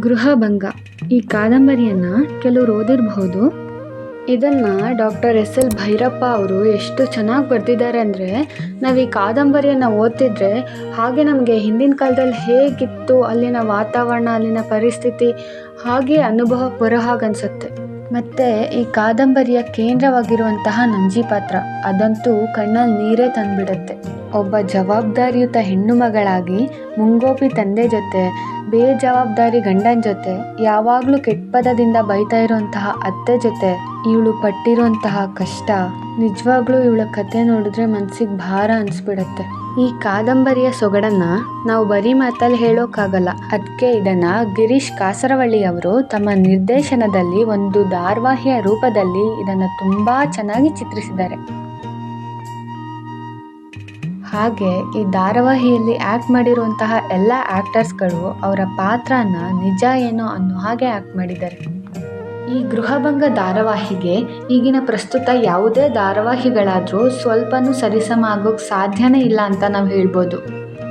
ಗೃಹಭಂಗ. ಈ ಕಾದಂಬರಿಯನ್ನು ಕೆಲವರು ಓದಿರಬಹುದು. ಇದನ್ನು ಡಾಕ್ಟರ್ ಎಸ್ ಎಲ್ ಭೈರಪ್ಪ ಅವರು ಎಷ್ಟು ಚೆನ್ನಾಗಿ ಬರೆದಿದ್ದಾರೆ ಅಂದರೆ, ನಾವು ಈ ಕಾದಂಬರಿಯನ್ನು ಓದ್ತಿದ್ರೆ ಹಾಗೆ ನಮಗೆ ಹಿಂದಿನ ಕಾಲದಲ್ಲಿ ಹೇಗಿತ್ತು ಅಲ್ಲಿನ ವಾತಾವರಣ, ಅಲ್ಲಿನ ಪರಿಸ್ಥಿತಿ, ಹಾಗೆ ಅನುಭವ ಬರೋ ಹಾಗೆ ಮತ್ತು ಈ ಕಾದಂಬರಿಯ ಕೇಂದ್ರವಾಗಿರುವಂತಹ ನಂಜಿ ಪಾತ್ರ, ಅದಂತೂ ಕಣ್ಣಲ್ಲಿ ನೀರೇ ತಂದ್ಬಿಡುತ್ತೆ. ಒಬ್ಬ ಜವಾಬ್ದಾರಿಯುತ ಹೆಣ್ಣು ಮಗಳಾಗಿ ಮುಂಗೋಪಿ ತಂದೆ ಜೊತೆ, ಬೇಜವಾಬ್ದಾರಿ ಗಂಡನ ಜೊತೆ, ಯಾವಾಗಲೂ ಕೆಟ್ಟ ಪದದಿಂದ ಬೈತಾ ಇರುವಂತಹ ಅತ್ತೆ ಜೊತೆ, ಇವಳು ಪಟ್ಟಿರುವಂತಹ ಕಷ್ಟ, ನಿಜವಾಗ್ಲೂ ಇವಳ ಕತೆ ನೋಡಿದ್ರೆ ಮನ್ಸಿಗೆ ಭಾರ ಅನಿಸ್ಬಿಡತ್ತೆ. ಈ ಕಾದಂಬರಿಯ ಸೊಗಡನ್ನ ನಾವು ಬರೀ ಮಾತಲ್ಲಿ ಹೇಳೋಕ್ಕಾಗಲ್ಲ ಅದಕ್ಕೆ ಇದನ್ನ ಗಿರೀಶ್ ಕಾಸರವಳ್ಳಿ ಅವರು ತಮ್ಮ ನಿರ್ದೇಶನದಲ್ಲಿ ಒಂದು ಧಾರಾವಾಹಿಯ ರೂಪದಲ್ಲಿ ಇದನ್ನು ತುಂಬಾ ಚೆನ್ನಾಗಿ ಚಿತ್ರಿಸಿದ್ದಾರೆ. ಹಾಗೆ ಈ ಧಾರಾವಾಹಿಯಲ್ಲಿ ಆ್ಯಕ್ಟ್ ಮಾಡಿರುವಂತಹ ಎಲ್ಲ ಆ್ಯಕ್ಟರ್ಸ್ಗಳು ಅವರ ಪಾತ್ರನ ನಿಜ ಏನೋ ಅನ್ನೋ ಹಾಗೆ ಆ್ಯಕ್ಟ್ ಮಾಡಿದ್ದಾರೆ. ಈ ಗೃಹಭಂಗ ಧಾರಾವಾಹಿಗೆ ಈಗಿನ ಪ್ರಸ್ತುತ ಯಾವುದೇ ಧಾರಾವಾಹಿಗಳಾದರೂ ಸ್ವಲ್ಪನೂ ಸರಿಸಮ ಆಗೋಕ್ಕೆ ಸಾಧ್ಯನೇ ಇಲ್ಲ ಅಂತ ನಾವು ಹೇಳ್ಬೋದು.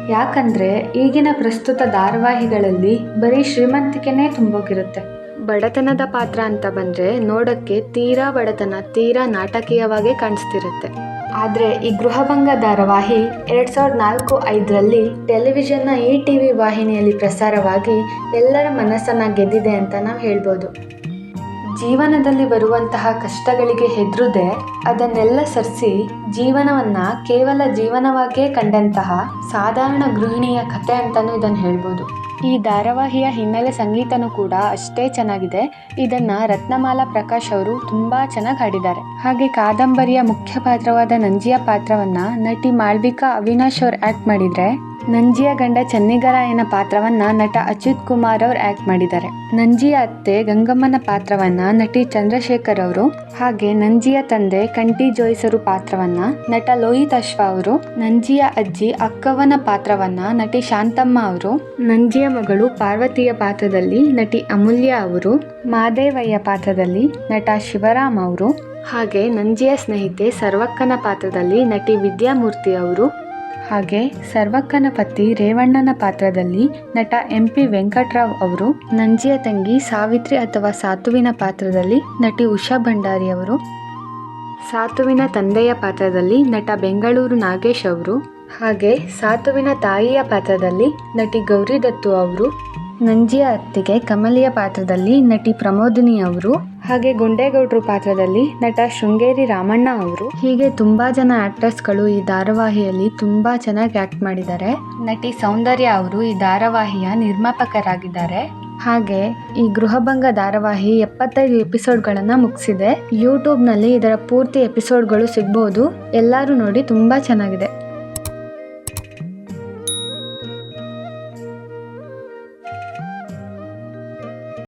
ಯಾಕಂದರೆ ಈಗಿನ ಪ್ರಸ್ತುತ ಧಾರಾವಾಹಿಗಳಲ್ಲಿ ಬರೀ ಶ್ರೀಮಂತಿಕೆನೇ ತುಂಬೋಗಿರುತ್ತೆ. ಬಡತನದ ಪಾತ್ರ ಅಂತ ಬಂದರೆ ನೋಡೋಕ್ಕೆ ತೀರಾ ಬಡತನ, ತೀರಾ ನಾಟಕೀಯವಾಗೇ ಕಾಣಿಸ್ತಿರುತ್ತೆ. ಆದರೆ ಈ ಗೃಹಭಂಗ ಧಾರಾವಾಹಿ ಎರಡು ಸಾವಿರದ ನಾಲ್ಕು ಐದರಲ್ಲಿ ಟೆಲಿವಿಷನ್ನ ಈ ಟಿ ವಿ ವಾಹಿನಿಯಲ್ಲಿ ಪ್ರಸಾರವಾಗಿ ಎಲ್ಲರ ಮನಸ್ಸನ್ನು ಗೆದ್ದಿದೆ ಅಂತ ನಾವು ಹೇಳ್ಬೋದು. ಜೀವನದಲ್ಲಿ ಬರುವಂತಹ ಕಷ್ಟಗಳಿಗೆ ಹೆದರದೆ, ಅದನ್ನೆಲ್ಲ ಸರಿಸಿ ಜೀವನವನ್ನು ಕೇವಲ ಜೀವನವಾಗಿಯೇ ಕಂಡಂತಹ ಸಾಧಾರಣ ಗೃಹಿಣಿಯ ಕಥೆ ಅಂತಲೂ ಇದನ್ನು ಹೇಳ್ಬೋದು. ಈ ಧಾರಾವಾಹಿಯ ಹಿನ್ನೆಲೆ ಸಂಗೀತನೂ ಕೂಡ ಅಷ್ಟೇ ಚೆನ್ನಾಗಿದೆ. ಇದನ್ನು ರತ್ನಮಾಲಾ ಪ್ರಕಾಶ್ ಅವರು ತುಂಬ ಚೆನ್ನಾಗಿ ಹಾಡಿದ್ದಾರೆ. ಹಾಗೆ ಕಾದಂಬರಿಯ ಮುಖ್ಯ ಪಾತ್ರವಾದ ನಂಜಿಯ ಪಾತ್ರವನ್ನು ನಟಿ ಮಾಳ್ವಿಕಾ ಅವಿನಾಶ್ ಅವ್ರು ಆ್ಯಕ್ಟ್ ಮಾಡಿದರೆ ನಂಜಿಯ ಗಂಡ ಚನ್ನಿಗರಾಯನ ಪಾತ್ರವನ್ನ ನಟ ಅಚ್ಯುತ್ ಕುಮಾರ್ ಅವ್ರು ಆಕ್ಟ್ ಮಾಡಿದ್ದಾರೆ. ನಂಜಿಯ ಅತ್ತೆ ಗಂಗಮ್ಮನ ಪಾತ್ರವನ್ನ ನಟಿ ಚಂದ್ರಶೇಖರ್ ಅವರು, ಹಾಗೆ ನಂಜಿಯ ತಂದೆ ಕಂಟಿ ಜೋಯಿಸರು ಪಾತ್ರವನ್ನ ನಟ ಲೋಹಿತ್ ಅಶ್ವ ಅವರು, ನಂಜಿಯ ಅಜ್ಜಿ ಅಕ್ಕವನ ಪಾತ್ರವನ್ನ ನಟಿ ಶಾಂತಮ್ಮ ಅವರು, ನಂಜಿಯ ಮಗಳು ಪಾರ್ವತಿಯ ಪಾತ್ರದಲ್ಲಿ ನಟಿ ಅಮೂಲ್ಯ ಅವರು, ಮಾದೇವಯ್ಯ ಪಾತ್ರದಲ್ಲಿ ನಟ ಶಿವರಾಮ್ ಅವರು, ಹಾಗೆ ನಂಜಿಯ ಸ್ನೇಹಿತೆ ಸರ್ವಕ್ಕನ ಪಾತ್ರದಲ್ಲಿ ನಟಿ ವಿದ್ಯಾಮೂರ್ತಿ ಅವರು ಹಾಗೆ ಸರ್ವಕ್ಕನ ಪತಿ ರೇವಣ್ಣನ ಪಾತ್ರದಲ್ಲಿ ನಟ ಎಂ ಪಿ ವೆಂಕಟರಾವ್ ಅವರು, ನಂಜಿಯ ತಂಗಿ ಸಾವಿತ್ರಿ ಅಥವಾ ಸಾತುವಿನ ಪಾತ್ರದಲ್ಲಿ ನಟಿ ಉಷಾ ಭಂಡಾರಿ ಅವರು, ಸಾತುವಿನ ತಂದೆಯ ಪಾತ್ರದಲ್ಲಿ ನಟ ಬೆಂಗಳೂರು ನಾಗೇಶ್ ಅವರು, ಹಾಗೆ ಸಾತುವಿನ ತಾಯಿಯ ಪಾತ್ರದಲ್ಲಿ ನಟಿ ಗೌರಿ ದತ್ತು ಅವರು, ನಂಜಿಯ ಅತ್ತಿಗೆ ಕಮಲಿಯ ಪಾತ್ರದಲ್ಲಿ ನಟಿ ಪ್ರಮೋದಿನಿ ಅವರು ಹಾಗೆ ಗುಂಡೇಗೌಡರು ಪಾತ್ರದಲ್ಲಿ ನಟ ಶೃಂಗೇರಿ ರಾಮಣ್ಣ ಅವರು ಹೀಗೆ ತುಂಬಾ ಜನ ಆಕ್ಟರ್ಸ್ಗಳು ಈ ಧಾರಾವಾಹಿಯಲ್ಲಿ ತುಂಬಾ ಚೆನ್ನಾಗಿ ಆಕ್ಟ್ ಮಾಡಿದ್ದಾರೆ. ನಟಿ ಸೌಂದರ್ಯ ಅವರು ಈ ಧಾರಾವಾಹಿಯ ನಿರ್ಮಾಪಕರಾಗಿದ್ದಾರೆ. ಹಾಗೆ ಈ ಗೃಹಭಂಗ ಧಾರಾವಾಹಿ ಎಪ್ಪತ್ತೈದು ಎಪಿಸೋಡ್ಗಳನ್ನು ಮುಗಿಸಿದೆ. ಯೂಟ್ಯೂಬ್ನಲ್ಲಿ ಇದರ ಪೂರ್ತಿ ಎಪಿಸೋಡ್ಗಳು ಸಿಗ್ಬೋದು. ಎಲ್ಲರೂ ನೋಡಿ ತುಂಬ ಚೆನ್ನಾಗಿದೆ.